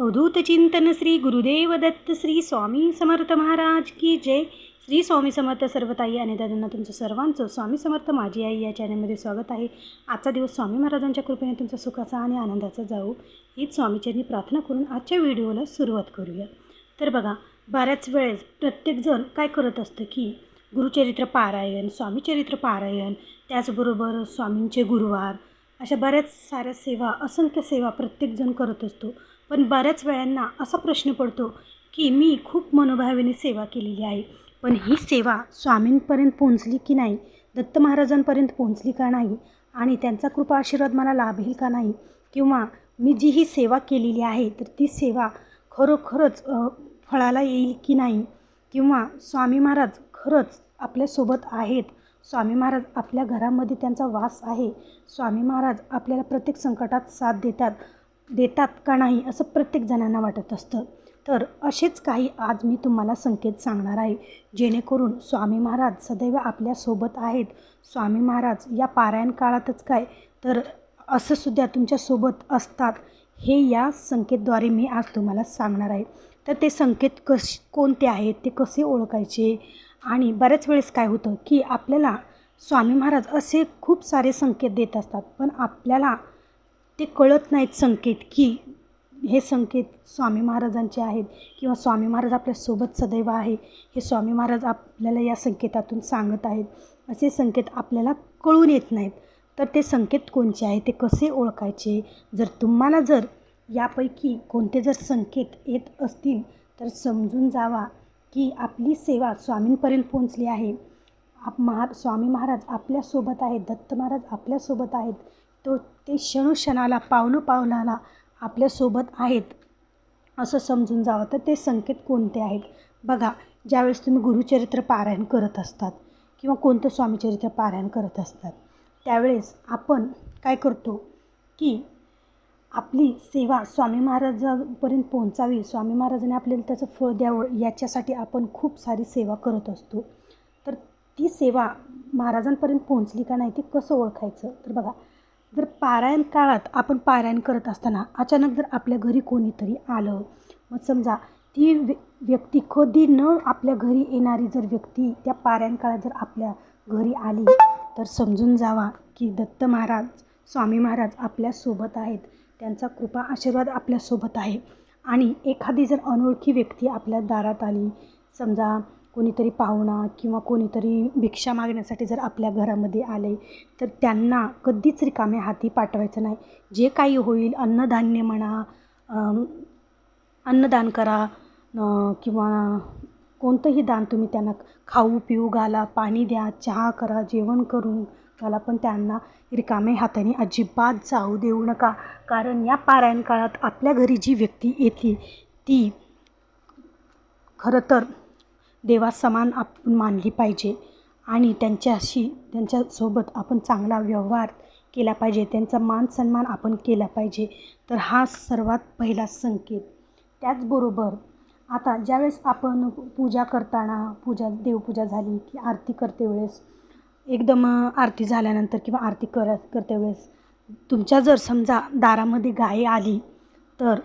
अवधूत चिंतन श्री गुरुदेव दत्त श्री स्वामी समर्थ महाराज की जय. श्री स्वामी समर्थ सर्वताई आणि दादांना तुमचं सर्वांचं स्वामी समर्थ माझी आई या चॅनलमध्ये स्वागत आहे. आजचा दिवस स्वामी महाराजांच्या कृपेने तुमचा सुखाचा आणि आनंदाचा जाऊ. हीच स्वामीचरणी प्रार्थना करून आजच्या व्हिडिओला सुरुवात करूया. तर बघा बऱ्याच वेळेस प्रत्येकजण काय करत असतं की गुरुचरित्र पारायण स्वामीचरित्र पारायण त्याचबरोबर स्वामींचे गुरुवार अशा बऱ्याच साऱ्या सेवा असंख्य सेवा प्रत्येकजण करत असतो. पण बऱ्याच वेळांना असा प्रश्न पडतो की मी खूप मनोभावेने सेवा केलेली आहे. पण ही सेवा स्वामींपर्यंत पोहोचली की नाही? दत्त महाराजांपर्यंत पोहोचली का नाही? आणि त्यांचा कृपा आशीर्वाद मला लाभेल का नाही? किंवा मी जी ही सेवा केलेली आहे तर ती सेवा खरोखरच फळाला येईल की नाही? किंवा स्वामी महाराज खरंच आपल्यासोबत आहेत? स्वामी महाराज आपल्या घरामध्ये त्यांचा वास आहे? स्वामी महाराज आपल्याला प्रत्येक संकटात साथ देतात? देतात का नाही असं प्रत्येक जणांना वाटत असतं. तर असेच काही आज मी तुम्हाला संकेत सांगणार आहे. जेणेकरून स्वामी महाराज सदैव आपल्यासोबत आहेत. स्वामी महाराज या पारायण काळातच काय? तर असं सुद्धा तुमच्यासोबत असतात. हे या संकेतद्वारे मी आज तुम्हाला सांगणार आहे. तर ते संकेत कश कोणते आहेत? ते कसे ओळखायचे? आणि बऱ्याच वेळेस काय होतं की आपल्याला स्वामी महाराज असे खूप सारे संकेत देत असतात. पण आपल्याला ते कळत नाहीत संकेत की हे संकेत स्वामी महाराजांचे आहेत किंवा स्वामी महाराज आपल्यासोबत सदैव आहे. हे स्वामी महाराज आपल्याला या संकेतातून सांगत आहेत. असे संकेत आपल्याला कळून येत नाहीत. तर ते संकेत कोणचे आहे ते कसे ओळखायचे? जर तुम्हाला जर यापैकी कोणते जर संकेत येत असतील तर समजून जावा की आपली सेवा स्वामींपर्यंत पोहोचली आहे. आप महा स्वामी महाराज आपल्यासोबत आहेत. दत्त महाराज आपल्यासोबत आहेत. तो ते क्षणोक्षणाला पावलोपावलाला आपल्यासोबत आहेत असं समजून जावं. तर ते संकेत कोणते आहेत? बघा ज्यावेळेस तुम्ही गुरुचरित्र पारायण करत असतात किंवा कोणतं स्वामीचरित्र पारायण करत असतात त्यावेळेस आपण काय करतो की आपली सेवा स्वामी महाराजांपर्यंत पोहोचावी. स्वामी महाराजांनी आपल्याला त्याचं फळ द्यावं याच्यासाठी आपण खूप सारी सेवा करत असतो. तर ती सेवा महाराजांपर्यंत पोहोचली का नाही ती कसं ओळखायचं? तर बघा जर पारायण काळात आपण पारायण करत असताना अचानक जर आपल्या घरी कोणीतरी आलं मग समजा ती व्य व्यक्ती कधी न आपल्या घरी येणारी जर व्यक्ती त्या पारायण काळात जर आपल्या घरी आली तर समजून जावा की दत्त महाराज स्वामी महाराज आपल्यासोबत आहेत. त्यांचा कृपा आशीर्वाद आपल्यासोबत आहे. आणि एखादी जर अनोळखी व्यक्ती आपल्या दारात आली समजा कोणीतरी पाहुणा किंवा कोणीतरी भिक्षा मागण्यासाठी जर आपल्या घरामध्ये आले तर त्यांना कधीच रिकाम्या हाती पाठवायचं नाही. जे काही होईल अन्नधान्य म्हणा अन्नदान करा किंवा कोणतंही दान तुम्ही त्यांना खाऊ पिऊ घाला पाणी द्या चहा करा जेवण करून घाला पण त्यांना रिकामे हाताने अजिबात जाऊ देऊ नका. कारण या पारायण काळात आपल्या घरी जी व्यक्ती येते ती खरं तर देवासमान आपण मानली पाहिजे. आणि त्यांच्याशी त्यांच्यासोबत आपण चांगला व्यवहार केला पाहिजे. त्यांचा मान सन्मान आपण केला पाहिजे. तर हा सर्वात पहिला संकेत. त्याचबरोबर आता ज्यावेळेस आपण पूजा करताना पूजा देवपूजा झाली की आरती करते वेळेस एकदम आरती झाल्यानंतर किंवा आरती करत करते वेळेस तुमच्या जर समजा दारामध्ये गाय आली तर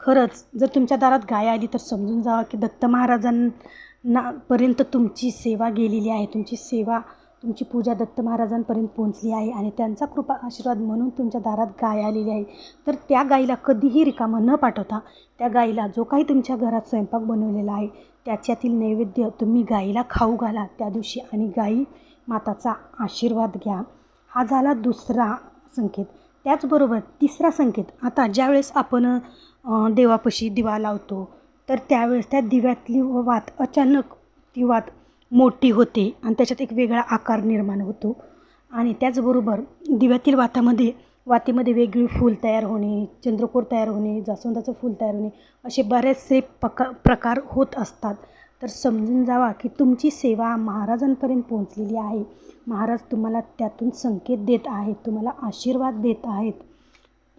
खरंच जर तुमच्या दारात गाय आली तर समजून जावा की दत्त महाराजांना पर्यंत तुमची सेवा गेलेली आहे. तुमची सेवा तुमची पूजा दत्त महाराजांपर्यंत पोहोचली आहे आणि त्यांचा कृपा आशीर्वाद म्हणून तुमच्या दारात गाय आलेली आहे. तर त्या गाईला कधीही रिकामं न पाठवता त्या गाईला जो काही तुमच्या घरात स्वयंपाक बनवलेला आहे त्याच्यातील नैवेद्य तुम्ही गाईला खाऊ घाला त्या दिवशी आणि गाई माताचा आशीर्वाद घ्या. हा झाला दुसरा संकेत. त्याचबरोबर तिसरा संकेत. आता ज्यावेळेस आपण देवापाशी दिवा लावतो. तर त्यावेळेस त्या दिव्यातली वात अचानक ती वात मोठी होते आणि त्याच्यात एक वेगळा आकार निर्माण होतो. आणि त्याचबरोबर दिव्यातील वातामध्ये वातीमध्ये वेगळी फूल तयार होणे चंद्रकोर तयार होणे जास्वंदाचं फूल तयार होणे असे बरेचसे पका प्रकार होत असतात. तर समजून जावा की तुमची सेवा महाराजांपर्यंत पोहोचलेली आहे. महाराज तुम्हाला त्यातून संकेत देत आहेत तुम्हाला आशीर्वाद देत आहेत.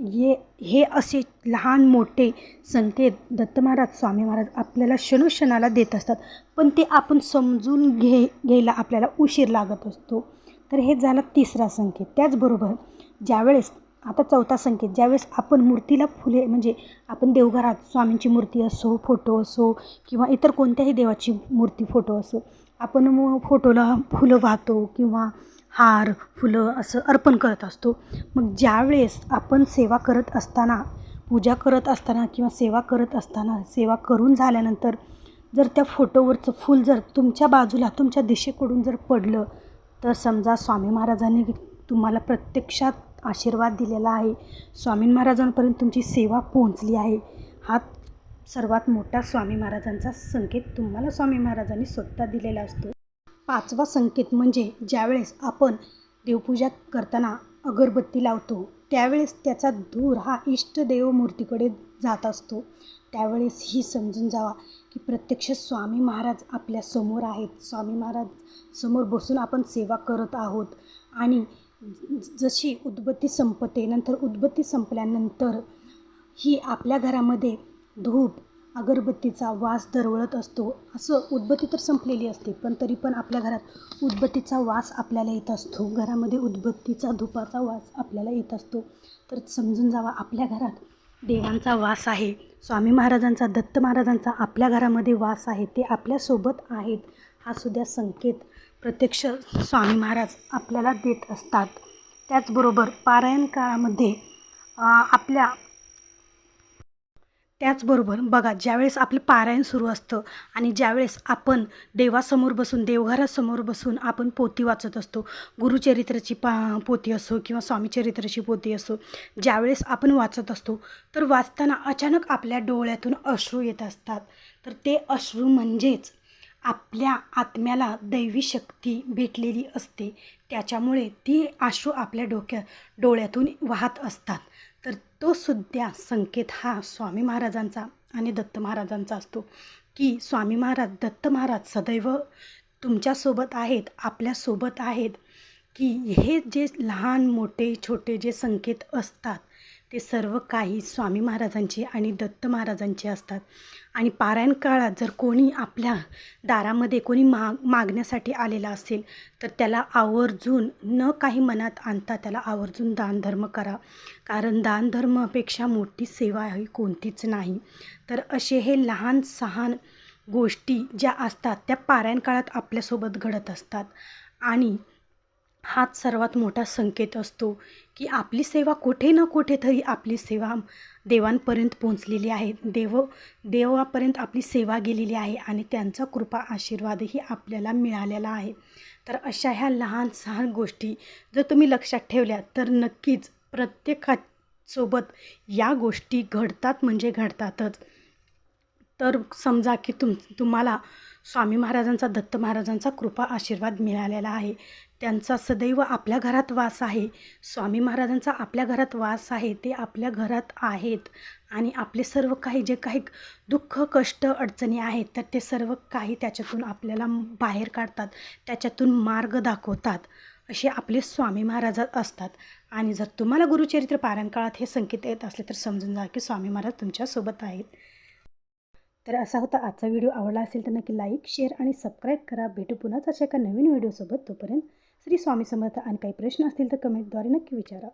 ये हे असे लहान मोठे संकेत दत्त महाराज स्वामी महाराज आपल्याला क्षणोक्षणाला देत असतात. पण ते आपण समजून घे घ्यायला आपल्याला उशीर लागत असतो. तर हे झालं तिसरा संकेत. त्याचबरोबर ज्यावेळेस आता चौथा संकेत ज्यावेळेस आपण मूर्तीला फुले म्हणजे आपण देवघरात स्वामींची मूर्ती असो फोटो असो किंवा इतर कोणत्याही देवाची मूर्ती फोटो असो आपण मग फोटोला फुलं वाहतो किंवा हार फुलं असं अर्पण करत असतो. मग ज्यावेळेस आपण सेवा करत असताना पूजा करत असताना किंवा सेवा करत असताना सेवा करून झाल्यानंतर जर त्या फोटोवरचं फूल जर तुमच्या बाजूला तुमच्या दिशेकडून जर पडलं तर समजा स्वामी महाराजांनी तुम्हाला प्रत्यक्षात आशीर्वाद दिलेला आहे. स्वामी महाराजांपर्यंत तुमची सेवा पोहोचली आहे. हा सर्वात मोठा स्वामी महाराजांचा संकेत तुम्हाला स्वामी महाराजांनी स्वतः दिलेला असतो. पाचवा संकेत म्हणजे ज्यावेळेस आपण देवपूजा करताना अगरबत्ती लावतो त्यावेळेस त्याचा धूर हा इष्टदेव मूर्तीकडे जात असतो. त्यावेळेस ही समजून जावा की प्रत्यक्ष स्वामी महाराज आपल्यासमोर आहेत. स्वामी महाराज समोर बसून आपण सेवा करत आहोत आणि जशी उदबत्ती संपते नंतर उदबत्ती संपल्यानंतर ही आपल्या घरामध्ये धूप अगरबत्तीचा वास दरवळत असतो. असं उदबत्ती तर संपलेली असते पण तरी पण आपल्या घरात उदबत्तीचा वास आपल्याला येत असतो. घरामध्ये उदबत्तीचा धुपाचा वास आपल्याला येत असतो. तर समजून जावा आपल्या घरात देवांचा वास आहे. स्वामी महाराजांचा दत्त महाराजांचा आपल्या घरामध्ये वास आहे. ते आपल्यासोबत आहेत. हा सुद्धा संकेत प्रत्यक्ष स्वामी महाराज आपल्याला देत असतात. त्याचबरोबर पारायण काळामध्ये आपल्या त्याचबरोबर बघा ज्यावेळेस आपलं पारायण सुरू असतं आणि ज्यावेळेस आपण देवासमोर बसून देवघरासमोर बसून आपण पोती वाचत असतो गुरुचरित्राची पा पोती असो किंवा स्वामीचरित्राची पोती असो ज्यावेळेस आपण वाचत असतो तर वाचताना अचानक आपल्या डोळ्यातून अश्रू येत असतात. तर ते अश्रू म्हणजेच आपल्या आत्म्याला दैवी शक्ती भेटलेली असते. त्याच्यामुळे ती अश्रू आपल्या डोक्या डोळ्यातून वाहत असतात. तो सुद्धा संकेत हा स्वामी महाराजांचा आणि दत्त महाराजांचा असतो की स्वामी महाराज दत्त महाराज सदैव तुमच्यासोबत आहेत आपल्यासोबत आहेत की हे जे लहान मोठे छोटे जे संकेत असतात ते सर्व काही स्वामी महाराजांचे आणि दत्त महाराजांचे असतात. आणि पारायण काळात जर कोणी आपल्या दारामध्ये कोणी माग मागण्यासाठी आलेला असेल तर त्याला आवर्जून न काही मनात आणता त्याला आवर्जून दानधर्म करा. कारण दानधर्मापेक्षा मोठी सेवा ही कोणतीच नाही. तर असे हे लहान सहान गोष्टी ज्या असतात त्या पारायण काळात आपल्यासोबत घडत असतात. आणि हाच सर्वात मोठा संकेत असतो की आपली सेवा कुठे ना कुठेतरी आपली सेवा देवांपर्यंत पोहोचलेली आहे. देव देवापर्यंत आपली सेवा गेलेली आहे आणि त्यांचा कृपा आशीर्वादही आपल्याला मिळालेला आहे. तर अशा ह्या लहान सहान गोष्टी जर तुम्ही लक्षात ठेवल्या तर नक्कीच प्रत्येकासोबत या गोष्टी घडतात म्हणजे घडतातच. तर समजा की तुम तुम्हाला स्वामी महाराजांचा दत्त महाराजांचा कृपा आशीर्वाद मिळालेला आहे. त्यांचा सदैव आपल्या घरात वास आहे. स्वामी महाराजांचा आपल्या घरात वास आहे ते आपल्या घरात आहेत. आणि आपले सर्व काही जे काही दुःख कष्ट अडचणी आहेत तर ते सर्व काही त्याच्यातून आपल्याला बाहेर काढतात त्याच्यातून मार्ग दाखवतात. असे आपले स्वामी महाराज असतात. आणि जर तुम्हाला गुरुचरित्र पारायण काळात हे संकेत येत असले तर समजून जा की स्वामी महाराज तुमच्यासोबत आहेत. तर असा होता आजचा व्हिडिओ. आवडला असेल तर नक्की लाईक शेअर आणि सबस्क्राईब करा. भेटू पुन्हाच अशा एका नवीन व्हिडिओसोबत. तोपर्यंत श्री स्वामी समर्थ आणि काही प्रश्न असतील तर कमेंटद्वारे नक्की विचारा.